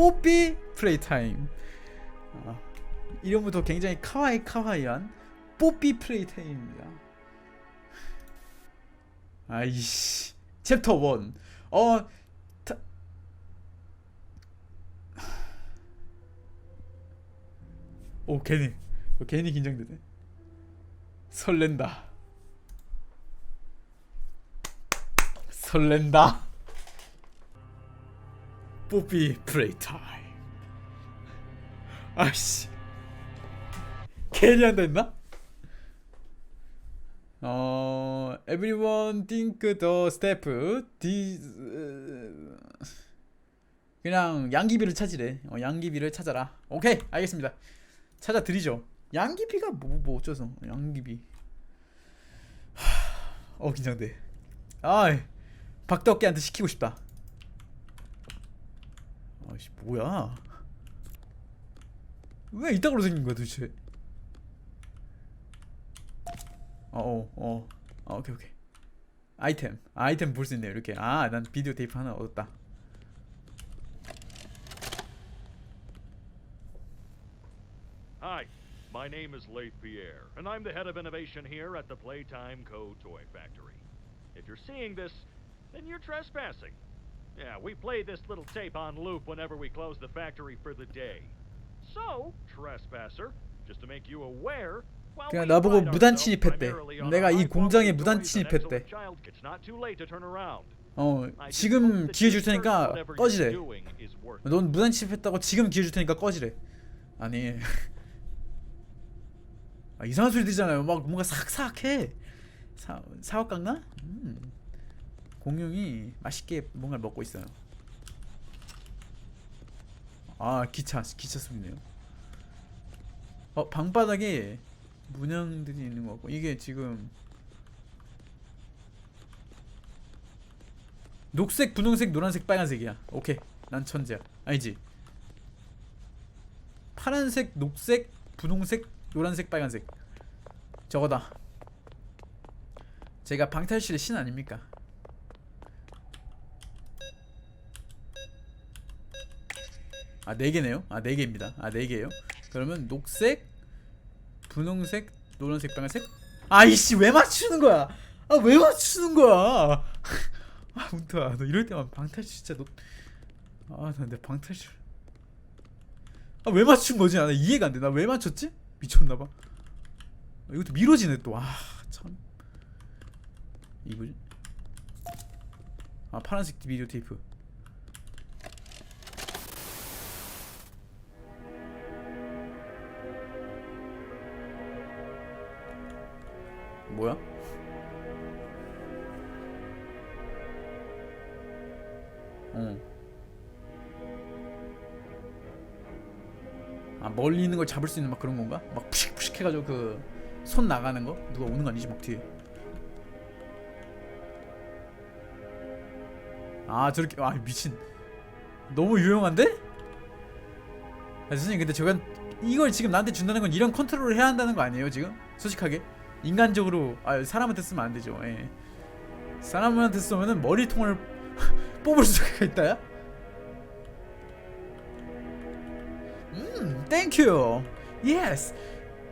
뽀삐 플레이 타임. 아, 이름부터 굉장히 카와이 카와이한 뽀삐 플레이 타임입니다. 아이씨. 챕터 1. 어 타... 오 괜히 어, 괜히 긴장되네. 설렌다. 설렌다. 뽀삐 플레이 타임. 아씨. 괜히 한다 했나? 어, everyone think the step this 그냥 양귀비를 찾으래. 어, 양귀비를 찾아라. 오케이, 알겠습니다. 찾아 드리죠. 양귀비가 뭐, 뭐 어쩌서 양귀비. 하, 어 긴장돼. 아, 박덕기한테 시키고 싶다. 아씨 뭐야? 왜 이따구로 생긴 거야 도대체? 어어 어. 어, 오케이 오케이. 아이템 아이템 볼 수 있네요 이렇게. 아 난 비디오 테이프 하나 얻었다. Hi, my name is Leif Pierre, and I'm the head of innovation here at the Playtime Co. Toy Factory. If you're seeing this, then you're trespassing. Yeah, we play this little tape on loop whenever we close the factory for the day. So, trespasser, just to make you aware, 그냥 나보고 무단 침입했대. 내가 이 공장에 무단 침입했대. 어 지금 기회 줄 테니까 꺼지래. 넌 무단 침입했다고 지금 기회 줄 테니까 꺼지래. 아니. 아, 이상한 소리 들잖아요. 막 뭔가 삭삭해. 사 사업 깎나? 음. 공룡이 맛있게 뭔가를 먹고 있어요. 아 기차 기차 소리네요. 어 방바닥에 문양들이 있는 것 같고 이게 지금 녹색, 분홍색, 노란색, 빨간색이야. 오케이, 난 천재야. 아니지? 파란색, 녹색, 분홍색, 노란색, 빨간색. 저거다. 제가 방탈출의 신 아닙니까? 아, 네 개네요. 아, 네 개입니다. 아, 네 개예요. 그러면 녹색, 분홍색, 노란색, 빨간색. 아이씨, 왜 맞추는 거야? 아, 왜 맞추는 거야? 아, 문터야, 너 이럴 때만 방탈출 진짜 너. 아, 나 내 방탈출. 아, 왜 맞춘 거지? 아, 나 이해가 안 돼. 나 왜 맞췄지? 미쳤나 봐. 아, 이것도 미뤄지네 또. 아, 참. 이거지? 아, 파란색 비디오 테이프. 뭐야? 어. 아 멀리 있는 걸 잡을 수 있는 막 그런 건가? 막 푸식푸식 해가지고 그 손 나가는 거? 누가 오는 거 아니지 막 뒤에? 아 저렇게 아 미친 너무 유용한데? 아, 선생님 근데 저건 이걸 지금 나한테 준다는 건 이런 컨트롤을 해야 한다는 거 아니에요 지금? 솔직하게 인간적으로 아 사람한테 쓰면 안 되죠. 예. 사람한테 쓰면은 머리통을 뽑을 수가 있다야? 음, thank you. Yes.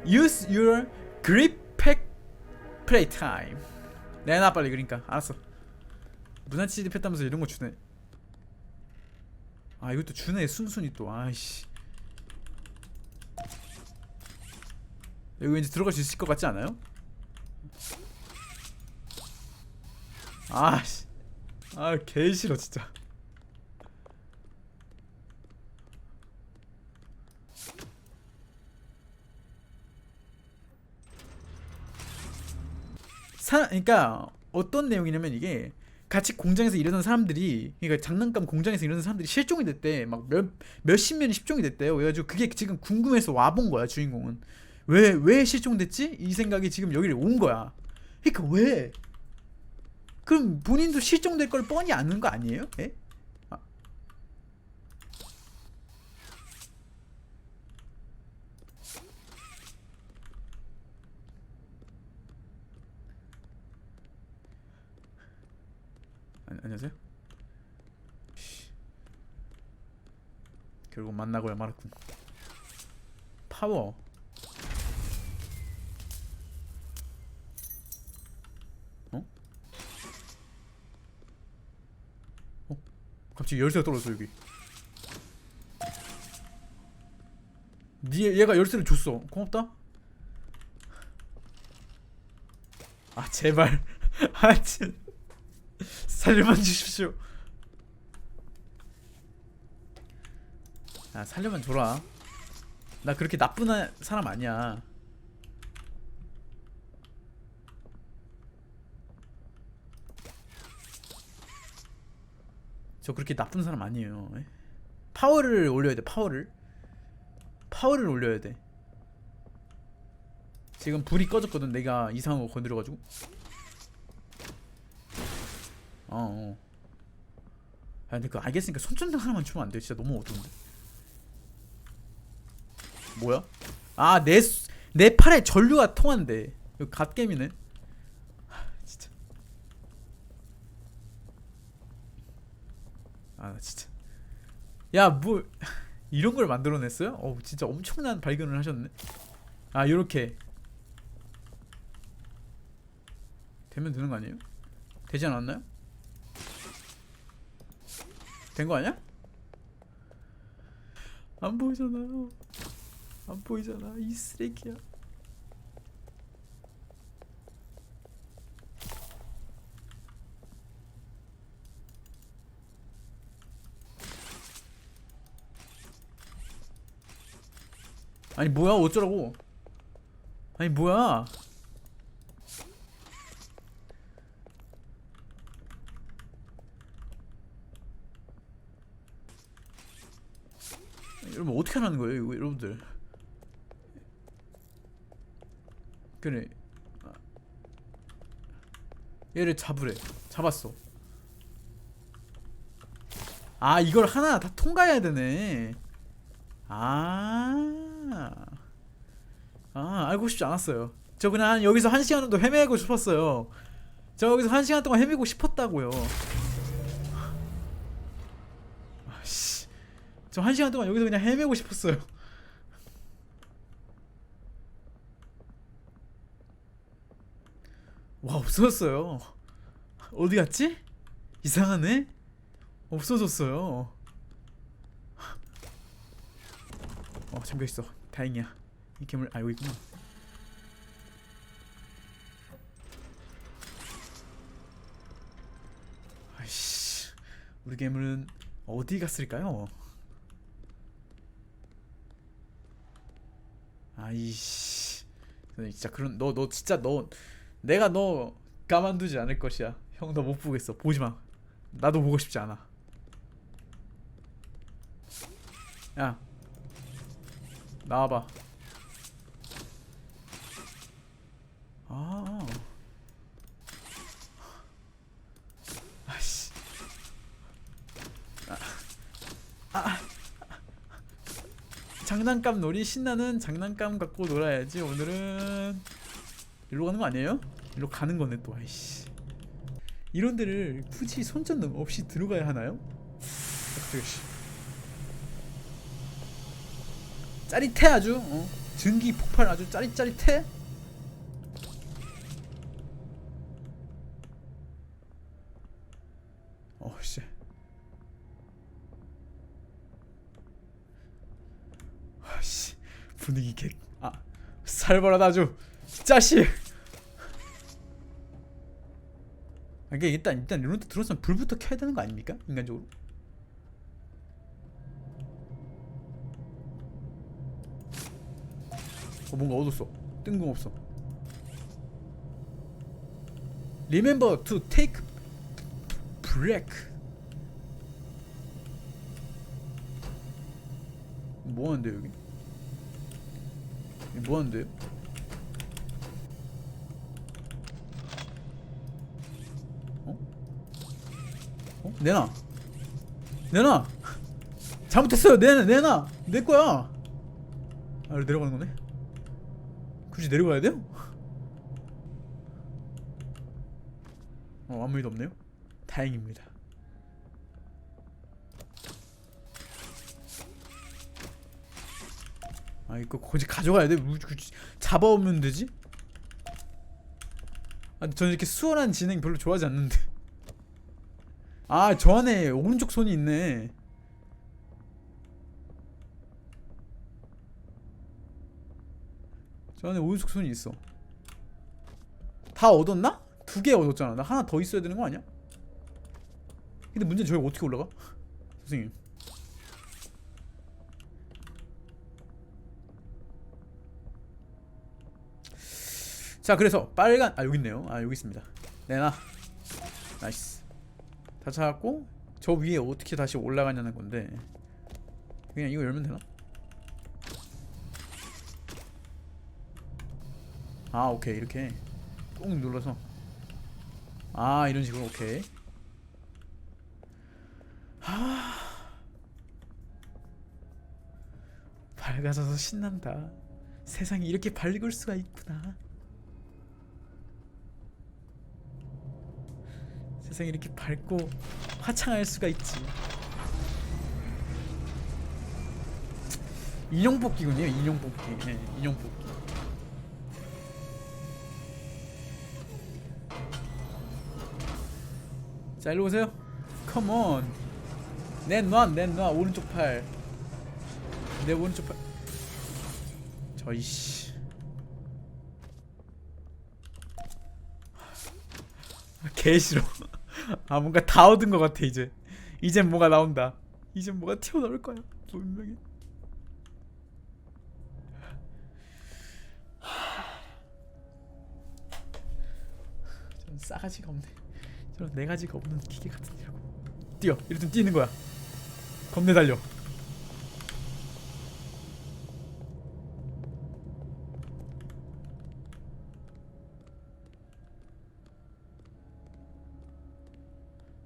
Use your grip pack play time. 내놔 빨리 그러니까 알았어. 무난치 집했다면서 이런 거 주네. 아 이것도 주네 순순히 또 아이씨. 여기 왠지 들어갈 수 있을 것 같지 않아요? 아씨. 아 개싫어 진짜. 사 그러니까 어떤 내용이냐면 이게 같이 공장에서 일하던 사람들이 그러니까 장난감 공장에서 일하는 사람들이 실종이 됐대. 막 몇 몇십 명이 실종이 됐대요. 그래가지고 그게 지금 궁금해서 와본 거야 주인공은. 왜 왜 실종됐지? 이 생각이 지금 여기를 온 거야. 그러니까 왜 그럼 본인도 실종될 걸 뻔히 아는 거 아니에요? 예? 아. 아, 안녕하세요. 씨. 결국 만나고야 말았군. 파워. 갑자기 열쇠가 떨어졌어 여기. 니 얘가 열쇠를 줬어. 고맙다. 아 제발. 아 진. 살려만 주십시오. 아 살려만 줘라. 나 그렇게 나쁜 아- 사람 아니야. 저 그렇게 나쁜 사람 아니에요. 에? 파워를 올려야 돼. 파워를. 파워를 올려야 돼. 지금 불이 꺼졌거든. 내가 이상한 거 건드려가지고. 어. 어. 아 근데 그 알겠으니까 손전등 하나만 주면 안 돼. 진짜 너무 어두운데. 뭐야? 아, 내, 수- 내 팔에 전류가 통한대. 이거 갓겜이네. 하, 진짜. 아, 나 진짜. 야, 뭐 이런 걸 만들어냈어요? 어, 진짜 엄청난 발견을 하셨네. 아, 요렇게 되면 되는 거 아니에요? 되지 않았나요? 된 거 아니야? 안 보이잖아요. 안 보이잖아 이 쓰레기야 아니 뭐야? 어쩌라고? 아니 뭐야? 여러분 어떻게 하는 거예요 이거 여러분들? 그래. 아. 얘를 잡으래. 잡았어. 아 이걸 하나 다 통과해야 되네. 아, 아 알고 싶지 않았어요. 저 그냥 여기서 한 시간 정도 헤매고 싶었어요. 저 여기서 한 시간 동안 헤매고 싶었다고요. 아씨. 저 한 시간 동안 여기서 그냥 헤매고 싶었어요. 와 없어졌어요. 어디 갔지? 이상하네? 없어졌어요. 어 잠겨있어 다행이야 이 괴물 아 여기 있구나 아이씨 우리 괴물은 어디 갔을까요? 아이씨 진짜 그런 너너 진짜 너 내가 너 가만두지 않을 것이야. 형 너 못 보겠어. 보지 마. 나도 보고 싶지 않아. 야, 나와봐. 아, 아씨, 아, 아. 장난감 놀이 신나는 장난감 갖고 놀아야지. 오늘은 일로 가는 거 아니에요? 일로 가는 거네 또 아이씨 이런 데를 굳이 손전등 없이 들어가야 하나요? 어떻게 씨 짜릿해 아주. 어. 전기 폭발 아주 짜릿짜릿해. 어씨. 아씨. 분위기 개 아 살벌하다 아주. 자식. 아, 이게 일단 일단 데 들어서면 불부터 켜야 되는 거 아닙니까? 인간적으로 뭔가 얻었어. 뜬금없어. Remember to take break. 뭐 하는데 여기? 여기 뭐 하는데요? 어? 내놔. 내놔. 잘못했어요. 내놔 내놔. 내 거야. 아 이리 내려가는 거네 굳이 내려가야 돼요? 어 아무 일도 없네요 다행입니다 아 이거 거기 가져가야 돼? 잡아오면 되지? 아 저는 이렇게 수월한 진행 별로 좋아하지 않는데 아 저 안에 오른쪽 손이 있네 저 안에 손이 있어 다 얻었나? 두 개 얻었잖아 나 하나 더 있어야 되는 거 아니야? 근데 문제는 저기 어떻게 올라가? 선생님 자 그래서 빨간 아 여기 있네요 아 여기 있습니다 내놔 나이스 다 찾았고 저 위에 어떻게 다시 올라가냐는 건데 그냥 이거 열면 되나? 아 오케이. 이렇게 꾹 눌러서. 아 이런 식으로. 오케이. 하. 밝아져서 신난다. 세상이 이렇게 밝을 수가 있구나. 세상이 이렇게 밝고 화창할 수가 있지. 인형 뽑기군요 인형 뽑기. 네, 인형 뽑기 자 일로 오세요. 컴온 내놔 내놔. 오른쪽 팔. 내 오른쪽 팔. 저이씨. 개 싫어. 아 뭔가 다 얻은 것 같아 이제. 이젠 뭐가 나온다. 이젠 뭐가 튀어나올 거야 분명히. 저런 싸가지가 없네 저런 네 가지가 없는 기계 같은 이라고 뛰어 이러면 뛰는 거야 겁내 달려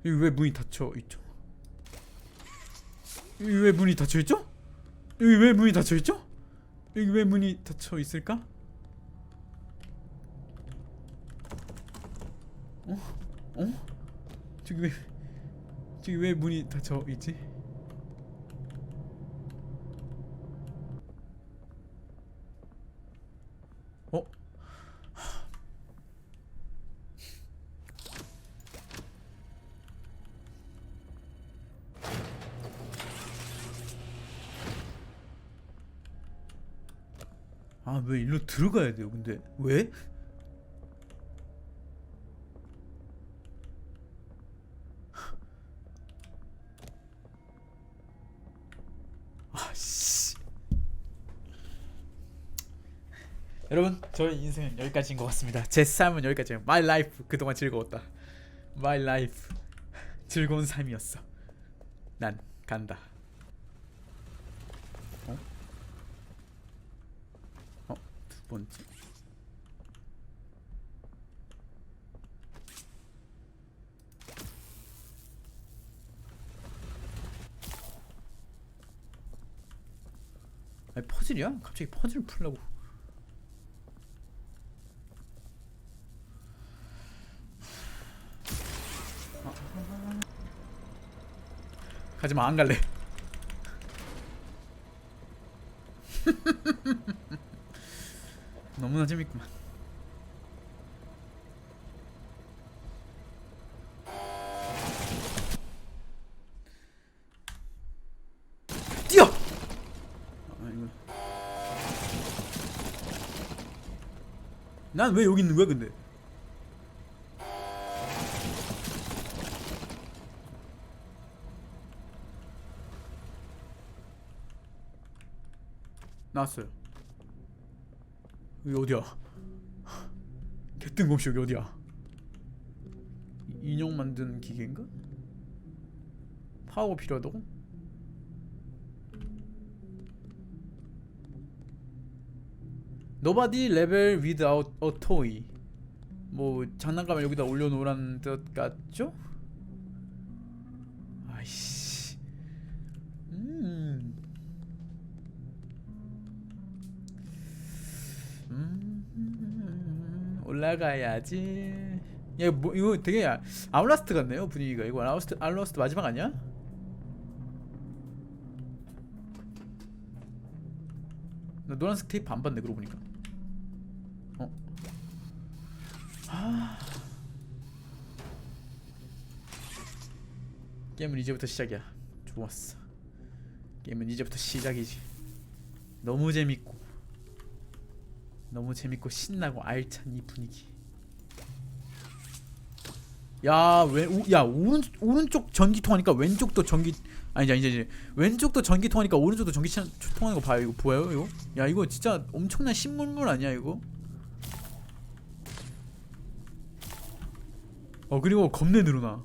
여기 왜 문이 닫혀 있죠? 여기 왜 문이 닫혀 있죠? 여기 왜 문이 닫혀 있죠? 여기 왜 문이 닫혀 있을까? 어? 어? 저기 왜 저기 왜 문이 닫혀 있지? 어? 아 왜 일로 들어가야 돼요 근데 왜? 아씨 여러분 저의 인생은 여기까지인 것 같습니다. 제 삶은 여기까지예요. My life 그동안 즐거웠다. My life 즐거운 삶이었어. 난 간다. 어? 어? 두 번째. 아니 퍼즐이야? 갑자기 퍼즐 풀려고 가지마 안 갈래 너무나 재밌구만 뛰어! 아, 이거. 난왜 여기 있는 거야 근데? 나왔어요. 여기 어디야? 개뜬금없이 여기 어디야? 이- 인형 만드는 기계인가? 파워가 필요하다고? Level without a toy. 뭐 장난감을 여기다 올려놓으라는 뜻 같죠? 올라가야지. 야, 뭐 이거 되게 아울라스트 같네요 분위기가. 이거 아울라스트 아울라스트 마지막 아니야? 나 노란색 테이프 안 봤네 그러고 보니까 어? 아 게임은 이제부터 시작이야 좋았어 게임은 이제부터 시작이지 너무 재밌고 너무 재밌고 신나고 알찬 이 분위기 야왜야 오른 오른쪽 전기 통 하니까 왼쪽도 전기 아니지 아니지. 왼쪽도 전기 통 하니까 오른쪽도 전기 차- 통하는 거 봐요 이거 보여요 이거? 야 이거 진짜 엄청난 신문물 아니야 이거? 어 그리고 겁내 늘어나.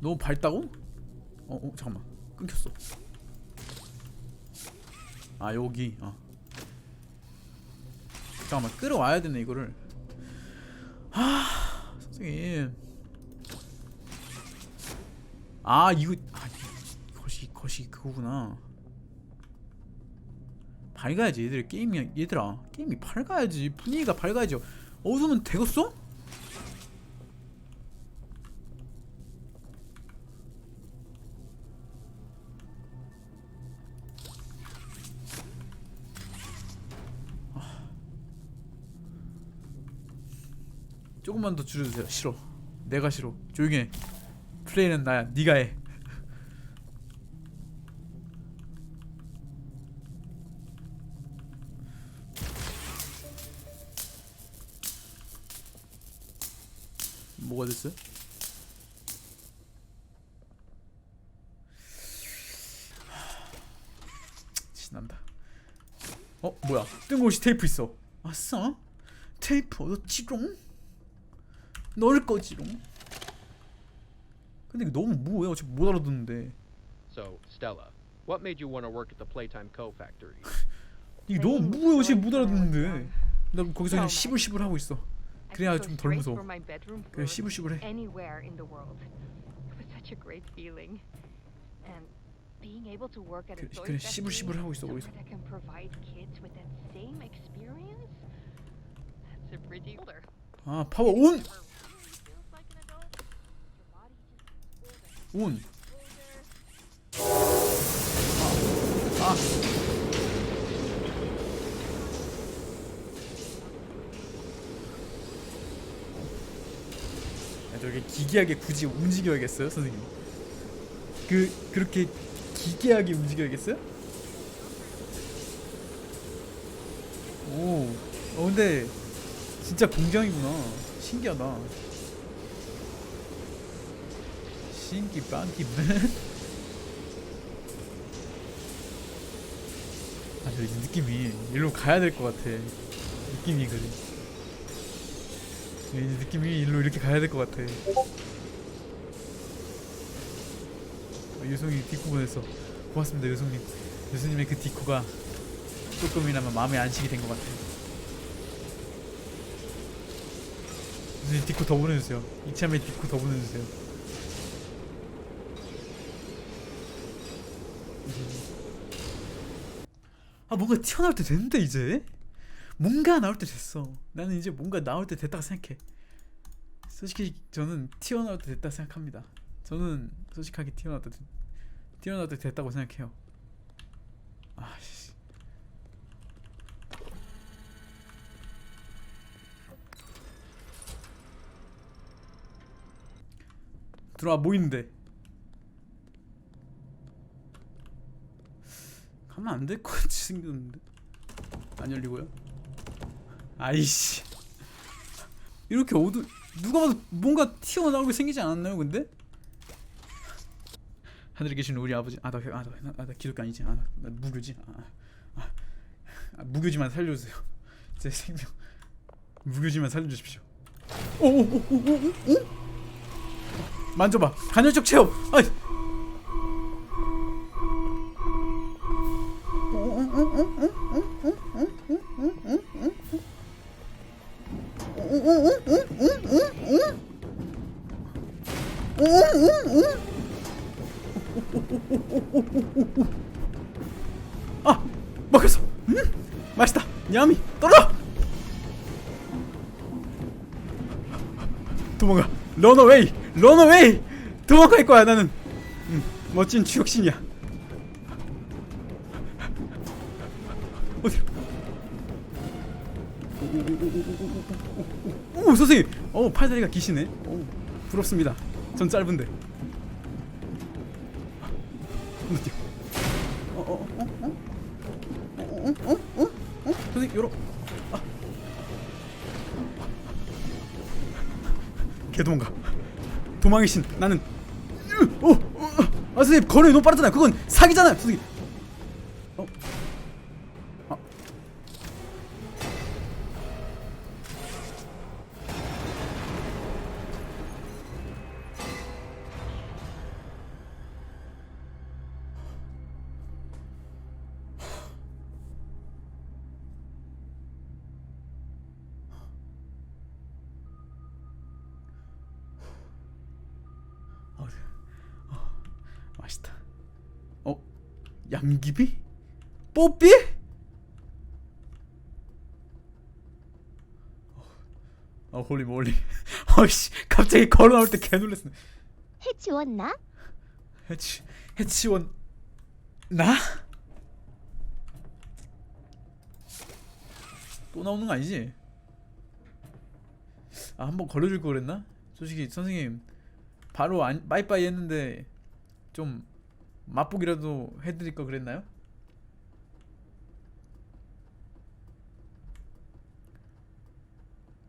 너무 밝다고? 어, 어 잠깐만. 끊겼어 아 여기. 어. 잠깐만 끌어와야 되네 이거를. 아 선생님. 아 이거 아 이것이 이것이 그거구나. 밝아야지 얘들 게임이 얘들아. 게임이 밝아야지. 분위기가 밝아야지. 어두우면 되겠어? 조금만 더 줄여주세요. 싫어. 내가 싫어. 조용히 해. 플레이는 나야. 네가 해. 뭐가 됐어요? 신난다. 어 뭐야? 뜬금없이 테이프 있어. 아싸 테이프 얻었지롱 넣을 거지롱 근데 이거 너무 무해 어차피 못 알아듣는데 So, Stella, what made you want to work at the Playtime Co. factory? 이게 너무 무해 어차피 못 알아듣는데 나 거기서 그냥 시불시불 하고 있어 그래야 좀 덜 무서워 그냥 시불시불해 anywhere in the world. It was such a great feeling. And being able to work at a 그래, toy 그래, factory 시불시불 하고 있어, 거기서. that can provide kids with that same experience. That's a pretty older. 아 파워 온! Older. 아. 야, 저게 기괴하게 굳이 움직여야겠어요 선생님? 그 그렇게 기괴하게 움직여야겠어요? 오, 어 근데 진짜 공장이구나. 신기하다 신기 빵기 맨 아, 저 느낌이 일로 가야 될 것 같아. 느낌이 그래. 이 느낌이 일로 이렇게 가야 될 것 같아. 아, 유성이 디코 보냈어. 고맙습니다, 유성님. 유성님의 그 디코가 조금이나마 마음에 안식이 된 것 같아. 유성님 디코 더 보내주세요. 이참에 디코 더 보내주세요. 뭔가 튀어나올 때 됐는데 이제? 뭔가 나올 때 됐어. 나는 이제 뭔가 나올 때 됐다고 생각해. 솔직히 저는 튀어나올 때 됐다 생각합니다. 저는 솔직하게 튀어나올 때 됐- 튀어나올 때 됐다고 생각해요. 아씨. 들어와 뭐 있는데 가면 안 될 것 같이 생겼는데? 안 열리고요? 아이씨. 이렇게 어두 누가 봐도 뭔가 튀어나오게 생기지 않았나요 근데? 하늘에 계신 우리 아버지. 아나 아, 나, 나, 나 기독교 아니지. 아, 나, 나 무교지. 아, 아, 아, 무교지만 살려주세요. 제 생명. 무교지만 살려주십시오 오오오오오? 만져봐. 간헐적 체험. 아이 아 먹혔어. 음 맛있다. 야미 떨어 도망가. 런어웨이. 런어웨이. 도망갈 거야 나는. 음, 멋진 추격신이야 선생님 어 팔다리가 기시네. 오 부럽습니다. 전 짧은데. 어디 어어어 어 어 어 어 어? 선생님 요러 아. 개 도망가. 도망의 신 나는. 어, 어, 어. 아 선생님 걸음이 너무 빠르잖아요. 그건 사기잖아요 선생님 양귀비? 뽀삐? 어, 홀리 몰리. 어이씨, 갑자기 걸어 나올 때 개 놀랐어. 해치웠나? 해치, 해치원 나? 또 나오는 거 아니지? 아, 한번 걸려줄 걸 그랬나? 솔직히 선생님 바로 안, 빠이빠이 했는데 좀 맛보기라도 해드릴 거 그랬나요?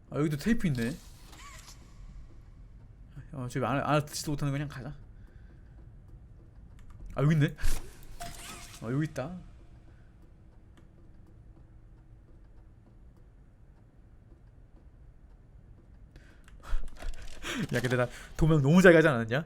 아 여기도 테이프 있네. 아 저기 안 알아듣지도 못하는 거 그냥 가자. 아 여기 있네. 아 여기 있다. 야 근데 나 도명 너무 잘 가지 않았냐?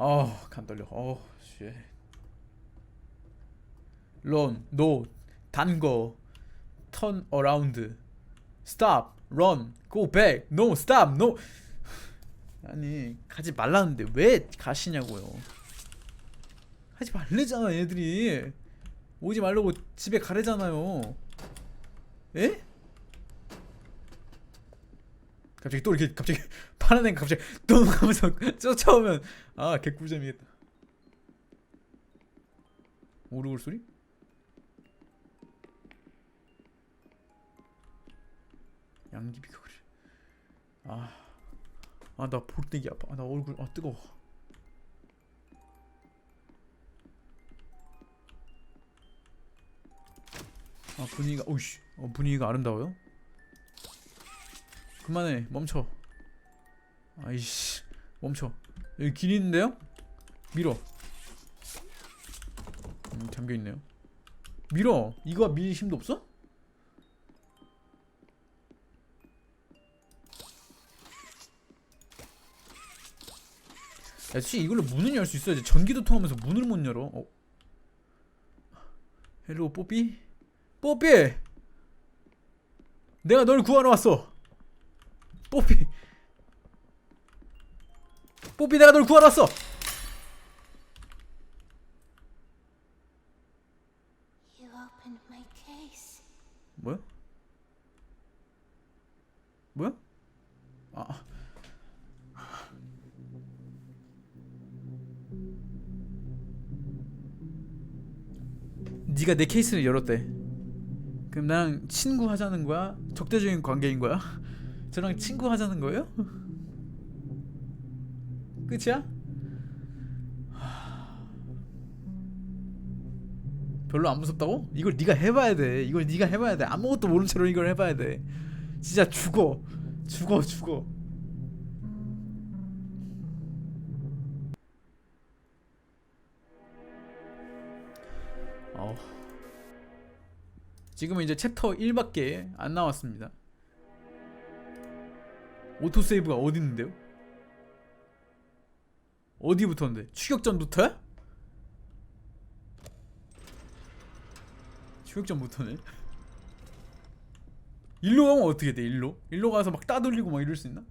아간 떨려. 어 쉣. 런, 노, 단거, 턴 어라운드, 스탑, 런, 고 백, 노, 스탑, 노. 아니 가지 말라는데 왜 가시냐고요. 하지 말래잖아 얘들이. 오지 말라고 집에 가래잖아요. 에? 갑자기 또 이렇게 갑자기 파란 애가 갑자기 또 가면서 쫓아오면 아 개꿀잼이겠다. 오르골 소리? 양귀비가 그래. 아, 아나 볼때기 아파. 아, 나 얼굴 아 뜨거워. 아 분위기가 오이씨 어, 분위기가 아름다워요? 그만해 멈춰 아이씨 멈춰. 여기 길 있는데요? 밀어. 음, 잠겨있네요. 밀어. 이거 밀 힘도 없어? 야 솔직히 이걸로 문을 열수 있어야지 전기도 통하면서 문을 못 열어. 어. 헬로 뽀삐? 뽀삐! 내가 널 구하러 왔어. 뽀삐 뽀삐 내가 널 구하러 왔어. 뭐야? 뭐야? 아 네가 내 케이스를 열었대 그럼 나랑 친구 하자는 거야? 적대적인 관계인 거야? 저랑 친구 하자는 거예요? 끝이야? 하... 별로 안 무섭다고? 이걸 네가 해봐야 돼. 이걸 네가 해봐야 돼. 아무것도 모른 채로 이걸 해봐야 돼. 진짜 죽어, 죽어, 죽어. 어. 지금은 이제 챕터 1밖에 안 나왔습니다. 오토 세이브가 어디 있는데요? 어디부터인데? 추격전부터야? 추격전부터네. 일로 가면 어떻게 돼? 일로? 일로 가서 막 따돌리고 막 이럴 수 있나?